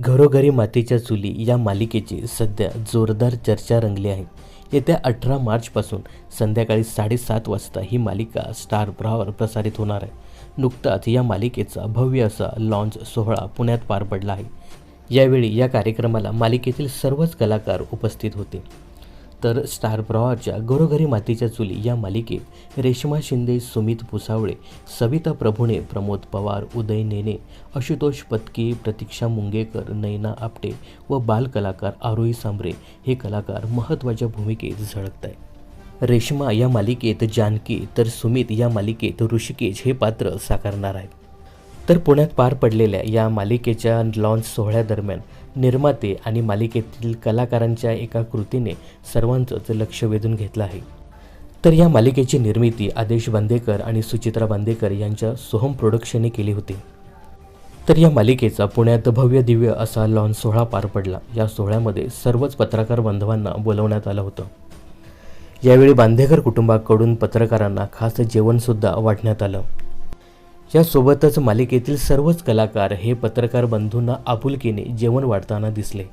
घरोघरी मातीच्या चुली या मालिकेची सध्या जोरदार चर्चा रंगली आहे. येत्या अठरा मार्चपासून संध्याकाळी साडेसात वाजता ही मालिका स्टार ब्रावर प्रसारित होणार आहे. नुकताच या मालिकेचा भव्य असा लॉन्च सोहळा पुण्यात पार पडला आहे. यावेळी या कार्यक्रमाला मालिकेतील सर्वच कलाकार उपस्थित होते. तर स्टार प्रवाहाच्या घरोघरी मातीच्या चुली या मालिकेत रेश्मा शिंदे सुमित भुसावळे सविता प्रभुणे प्रमोद पवार उदय नेने आशुतोष पत्की प्रतीक्षा मुंगेकर नैना आपटे व बालकलाकार आरोही सांबरे हे कलाकार महत्त्वाच्या भूमिकेत झळकत आहे रेश्मा या मालिकेत जानकी तर सुमित या मालिकेत ऋषिकेश हे पात्र साकारणार आहेत. तर पुण्यात पार पडलेल्या या मालिकेच्या लॉन्च सोहळ्यादरम्यान निर्माते आणि मालिकेतील कलाकारांच्या एका कृतीने सर्वांचंच लक्ष वेधून घेतलं आहे. तर या मालिकेची निर्मिती आदेश बांदेकर आणि सुचित्रा बांदेकर यांच्या सोहम प्रोडक्शनने केली होती. तर या मालिकेचा पुण्यात भव्य दिव्य असा लॉन सोहळा पार पडला. या सोहळ्यामध्ये सर्वच पत्रकार बांधवांना बोलवण्यात आलं होतं. यावेळी बांदेकर कुटुंबाकडून पत्रकारांना खास जेवणसुद्धा वाटण्यात आलं. यासोबतच मालिकेतील सर्वच कलाकार हे पत्रकार बंधूंना आपुलकीने जेवण वाढताना दिसले.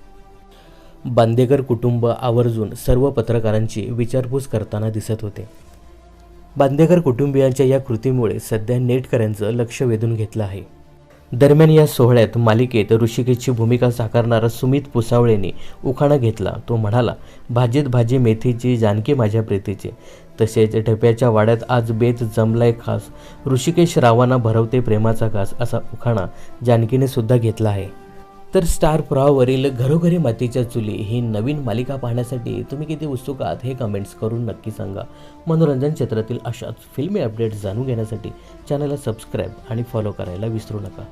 बांदेकर कुटुंब आवर्जून सर्व पत्रकारांची विचारपूस करताना दिसत होते. बांदेकर कुटुंबियांच्या या कृतीमुळे सध्या नेटकऱ्यांचं लक्ष वेधून घेतलं आहे. दरम्यान या सोहळ्यात मालिकेत ऋषिकेशची भूमिका साकारणारा सुमित पुसावळेने उखाणा घेतला. तो म्हणाला भाजीत भाजी मेथीची जानकी माझ्या प्रीतीची. तसेच ढप्याच्या वाड्यात आज बेत जमलाय खास. ऋषिकेश रावांना भरवते प्रेमाचा घास असा उखाणा जानकीने सुद्धा घेतला आहे. तर स्टार प्रवाहावरील घरोघरी मातीच्या चुली ही नवीन मालिका पाहण्यासाठी तुम्ही किती उत्सुक आहात हे कमेंट्स करून नक्की सांगा. मनोरंजन क्षेत्रातील अशाच फिल्मी अपडेट्स जाणून घेण्यासाठी चॅनलला सबस्क्राईब आणि फॉलो करायला विसरू नका.